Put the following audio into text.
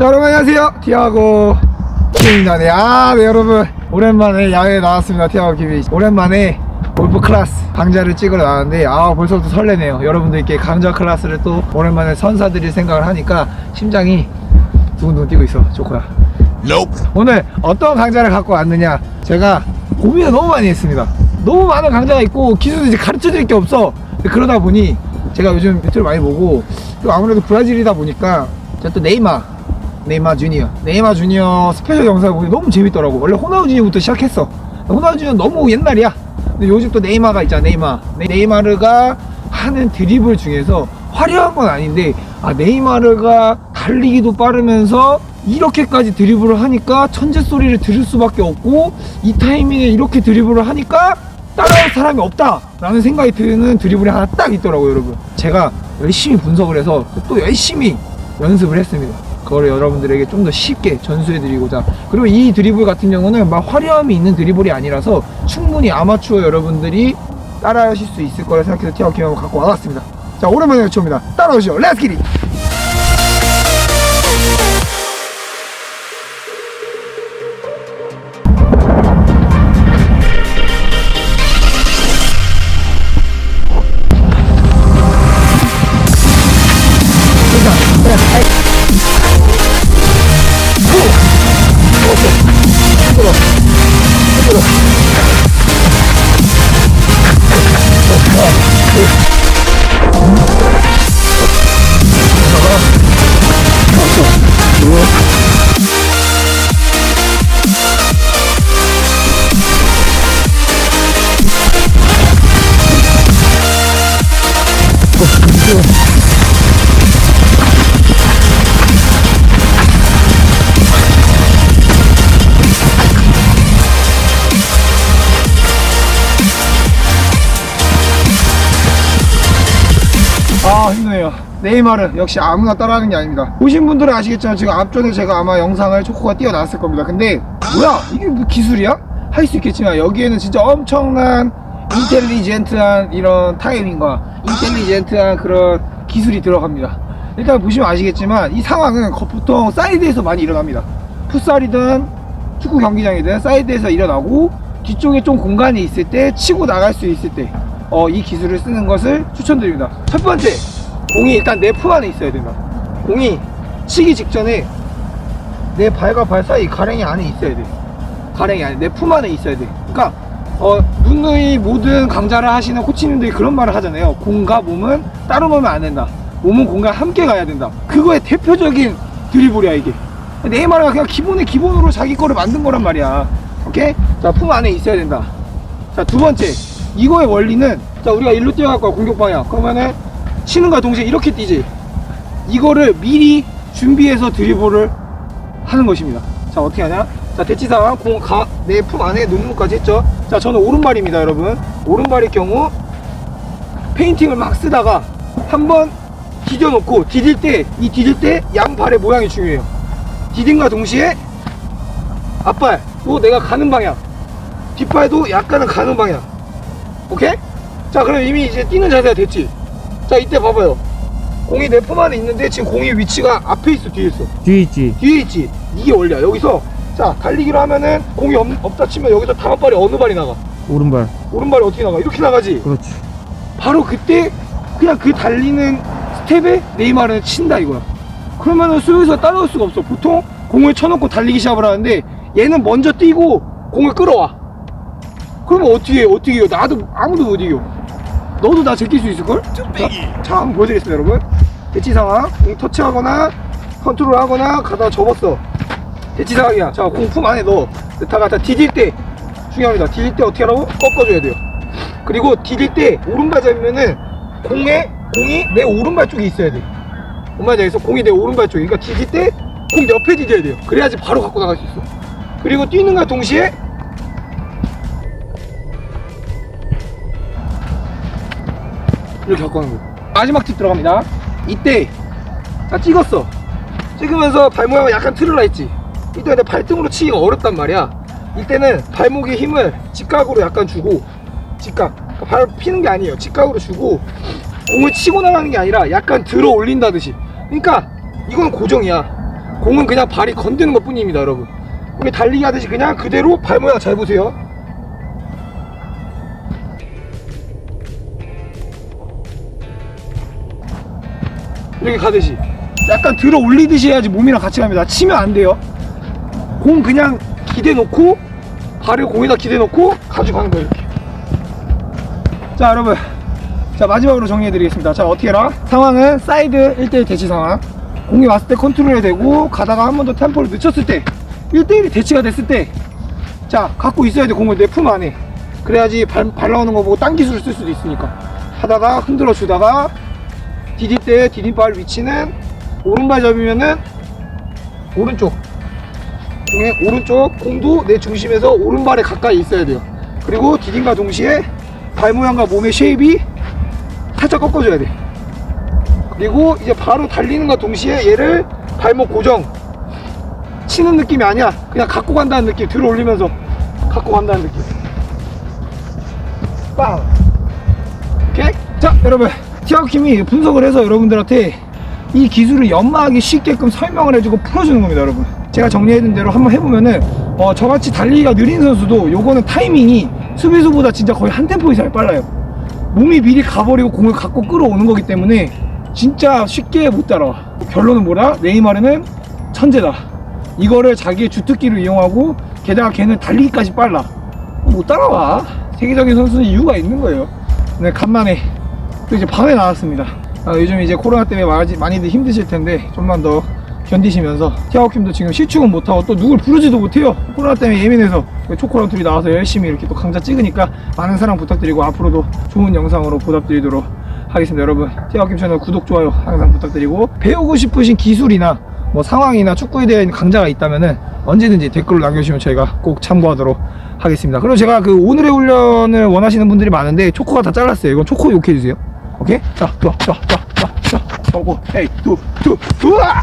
자 여러분 안녕하세요. 티아고 김입니다. 네, 아, 네 여러분. 오랜만에 야외에 나왔습니다. 티아고 김이 오랜만에 골프 클래스 강좌를 찍으러 나왔는데 아 벌써부터 설레네요. 여러분들께 강좌 클래스를 또 오랜만에 선사드릴 생각을 하니까 심장이 두근두근 뛰고 있어. 좋고요 오늘 어떤 강좌를 갖고 왔느냐? 제가 고민을 너무 많이 했습니다. 너무 많은 강좌가 있고 기술도 이제 가르쳐 드릴 게 없어. 그러다 보니 제가 요즘 유튜브를 많이 보고 또 아무래도 브라질이다 보니까 제가 또 네이마 네이마 주니어. 네이마 주니어 스페셜 영상을 보니 너무 재밌더라고. 원래 호나우지니부터 시작했어. 호나우지니는 너무 옛날이야. 근데 요즘 또 네이마가 있잖아 네이마. 네- 네이마르가 하는 드리블 중에서 화려한 건 아닌데 아 네이마르가 달리기도 빠르면서 이렇게까지 드리블을 하니까 천재 소리를 들을 수밖에 없고 이 타이밍에 이렇게 드리블을 하니까 따라올 사람이 없다! 라는 생각이 드는 드리블이 하나 딱 있더라고요 여러분. 제가 열심히 분석을 해서 또 열심히 연습을 했습니다 그걸 여러분들에게 좀 더 쉽게 전수해 드리고자. 그리고 이 드리블 같은 경우는 막 화려함이 있는 드리블이 아니라서 충분히 아마추어 여러분들이 따라하실 수 있을 거라 생각해서 티아웃 기념을 갖고 와봤습니다. 자 오랜만에 외쳐옵니다. 따라오시죠. 렛츠 기릿 아 힘드네요. 네이마르 역시 아무나 따라하는 게 아닙니다. 보신 분들은 아시겠지만 지금 앞전에 제가 아마 영상을 초코가 띄워놨을 겁니다. 근데 뭐야? 이게 뭐 기술이야? 할 수 있겠지만 여기에는 진짜 엄청난 인텔리젠트한 이런 타이밍과 인텔리젠트한 그런 기술이 들어갑니다 일단 보시면 아시겠지만 이 상황은 거- 보통 사이드에서 많이 일어납니다 풋살이든 축구 경기장이든 사이드에서 일어나고 뒤쪽에 좀 공간이 있을 때 치고 나갈 수 있을 때 어, 이 기술을 쓰는 것을 추천드립니다. 첫 번째, 공이 일단 내 품 안에 있어야 된다. 공이 치기 직전에 내 발과 발 사이 가랭이 안에 있어야 돼. 가랭이 안에 내 품 안에 있어야 돼. 그러니까 어, 누누이 모든 강좌를 하시는 코치님들이 그런 말을 하잖아요. 공과 몸은 따로 놓으면 안 된다. 몸은 공과 함께 가야 된다. 그거의 대표적인 드리블이야 이게. 네이마르가 그냥 기본의 기본으로 자기 거를 만든 거란 말이야. 오케이? 자, 품 안에 있어야 된다. 자, 두 번째. 이거의 원리는, 자, 우리가 일로 뛰어갈 거야, 공격 방향. 그러면은, 치는과 동시에 이렇게 뛰지. 이거를 미리 준비해서 드리블을 하는 것입니다. 자, 어떻게 하냐? 자, 대치 상황, 공, 가, 내 품 안에 눈물까지 했죠? 자, 저는 오른발입니다, 여러분. 오른발의 경우, 페인팅을 막 쓰다가, 한번 디뎌놓고, 디딜 때, 이 디딜 때, 양발의 모양이 중요해요. 디딘과 동시에, 앞발, 또 내가 가는 방향. 뒷발도 약간은 가는 방향. 오케이? 자, 그럼 이미 이제 뛰는 자세가 됐지? 자, 이때 봐봐요. 공이 내 품 안에 있는데 지금 공의 위치가 앞에 있어, 뒤에 있어. 뒤에 있지. 뒤에 있지? 이게 원리야. 여기서, 자, 달리기로 하면은 공이 없, 없다 치면 여기서 다음 발이 어느 발이 나가? 오른발. 오른발이 어떻게 나가? 이렇게 나가지? 그렇지. 바로 그때 그냥 그 달리는 스텝에 네이마르는 친다 이거야. 그러면은 수비수가 따라올 수가 없어. 보통 공을 쳐놓고 달리기 시합을 하는데 얘는 먼저 뛰고 공을 끌어와. 그러면 어떻게 해? 어떻게 해요? 나도 아무도 못 이겨. 너도 나 제낄 수 있을걸? 자, 자 한번 보여드리겠습니다 여러분. 대치 상황. 공 터치하거나 컨트롤하거나 가다가 접었어. 대치 상황이야. 자, 공품 안에 넣어. 넣다가 다 디딜 때 중요합니다. 디딜 때 어떻게 하라고? 꺾어줘야 돼요. 그리고 디딜 때 오른발 잡으면은 공에 공이 내 오른발 쪽에 있어야 돼. 뭔 말인지 알겠어? 공이 내 오른발 쪽에. 그러니까 디딜 때 공 옆에 디뎌야 돼요. 그래야지 바로 갖고 나갈 수 있어. 그리고 뛰는 과 동시에 이렇게 갖고 가는 거예요. 마지막 팁 들어갑니다. 이때 다 찍었어. 찍으면서 발 모양을 약간 틀으라 했지. 이때 근데 발등으로 치기가 어렵단 말이야. 이때는 발목에 힘을 직각으로 약간 주고 직각. 그러니까 발 피는 게 아니에요. 직각으로 주고 공을 치고 나가는 게 아니라 약간 들어 올린다듯이. 그러니까 이건 고정이야. 공은 그냥 발이 건드는 것 뿐입니다 여러분 우리 달리기 하듯이 그냥 그대로 발 모양 잘 보세요 이렇게 가듯이 약간 들어 올리듯이 해야지 몸이랑 같이 갑니다 치면 안 돼요 공 그냥 기대 놓고 발을 공에다 기대 놓고 가져가는 거예요 이렇게. 자 여러분. 자 마지막으로 정리해 드리겠습니다. 자 어떻게 해라 상황은 사이드 1대1 대치 상황. 공이 왔을 때 컨트롤이 되고 가다가 한 번 더 템포를 늦췄을 때 1대1이 대치가 됐을 때 자 갖고 있어야 돼 공을 내 품 안에. 그래야지 발, 발 나오는 거 보고 딴 기술을 쓸 수도 있으니까. 하다가 흔들어 주다가 디딜 때 디딤발 위치는 오른발 잡으면은 오른쪽 공의 오른쪽 공도 내 중심에서 오른발에 가까이 있어야 돼요. 그리고 디딤과 동시에 발 모양과 몸의 쉐입이 살짝 꺾어줘야 돼. 그리고 이제 바로 달리는과 동시에 얘를 발목 고정 치는 느낌이 아니야. 그냥 갖고 간다는 느낌 들어 올리면서 갖고 간다는 느낌. 빵. 오케이? 자 여러분. 티아킴이 분석을 해서 여러분들한테 이 기술을 연마하기 쉽게끔 설명을 해주고 풀어주는 겁니다 여러분 제가 정리해둔 대로 한번 해보면은 어, 저같이 달리기가 느린 선수도 요거는 타이밍이 수비수보다 진짜 거의 한 템포 이상 빨라요. 몸이 미리 가버리고 공을 갖고 끌어오는 거기 때문에 진짜 쉽게 못 따라와. 결론은 뭐라? 네이마르는 천재다. 이거를 자기의 주특기로 이용하고 게다가 걔는 달리기까지 빨라. 못 따라와. 세계적인 선수는 이유가 있는 거예요. 네 간만에. 또 이제 밤에 나왔습니다. 아, 요즘 이제 코로나 때문에 많이, 많이들 힘드실 텐데 좀만 더 견디시면서 티아오킴도 지금 실축은 못하고 또 누굴 부르지도 못해요. 코로나 때문에 예민해서 초코랑 둘이 나와서 열심히 이렇게 또 강좌 찍으니까 많은 사랑 부탁드리고 앞으로도 좋은 영상으로 보답드리도록 하겠습니다. 여러분 티아오킴 채널 구독 좋아요 항상 부탁드리고 배우고 싶으신 기술이나 뭐 상황이나 축구에 대한 강좌가 있다면은 언제든지 댓글로 남겨주시면 저희가 꼭 참고하도록 하겠습니다. 그리고 제가 그 오늘의 훈련을 원하시는 분들이 많은데 초코가 다 잘랐어요. 이건 초코 욕해주세요. 오케이? 자, 좋아, 좋아, 좋아, 어, 어, 에이, 두, 두, 두아!